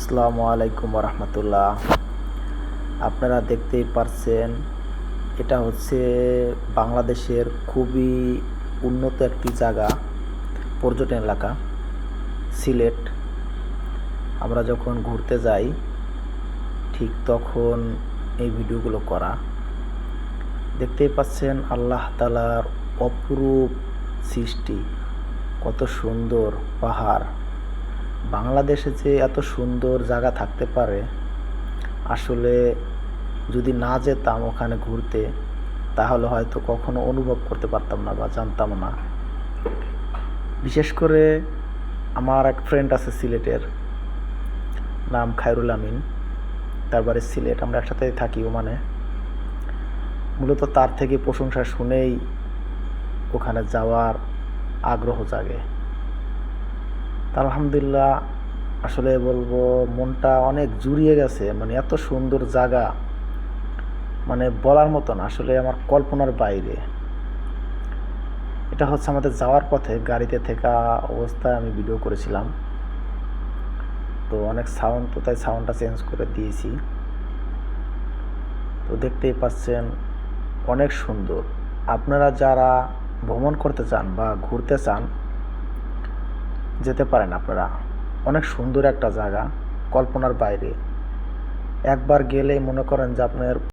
আসসালামু আলাইকুম রহমতুল্লাহ আপনারা দেখতেই পারছেন, এটা হচ্ছে বাংলাদেশের খুবই উন্নত একটি জায়গা, পর্যটন এলাকা, সিলেট। আমরা যখন ঘুরতে যাই, ঠিক তখন এই ভিডিওগুলো করা। দেখতেই পাচ্ছেন আল্লাহ তালার অপরূপ সৃষ্টি, কত সুন্দর পাহাড়। বাংলাদেশে যে এত সুন্দর জায়গা থাকতে পারে, আসলে যদি না যেতাম ওখানে ঘুরতে, তাহলে হয়তো কখনো অনুভব করতে পারতাম না বা জানতাম না। বিশেষ করে আমার এক ফ্রেন্ড আছে সিলেটের, নাম খায়রুল আমিন। তারপরে সিলেট, আমরা একসাথে থাকি ওমানে। মূলত তার থেকে প্রশংসা শুনেই ওখানে যাওয়ার আগ্রহ জাগে। আলহামদুলিল্লাহ, আসলে বলব মনটা অনেক জুড়িয়ে গেছে মানে এত সুন্দর জায়গা মানে বলার মতন আসলে আমার কল্পনার বাইরে। এটা হচ্ছে আমাদের যাওয়ার পথে গাড়িতে থাকা অবস্থায় আমি ভিডিও করেছিলাম। তো অনেক সাউন্ড তো তাই সাউন্ডটা চেঞ্জ করে দিয়েছি। তো দেখতেই পাচ্ছেন, অনেক সুন্দর। আপনারা যারা ভ্রমণ করতে চান বা ঘুরতে চান যেতে পারেন আপনারা। অনেক সুন্দর একটা জায়গা, কল্পনার বাইরে। একবার গেলেই মনে করেন যে আপনার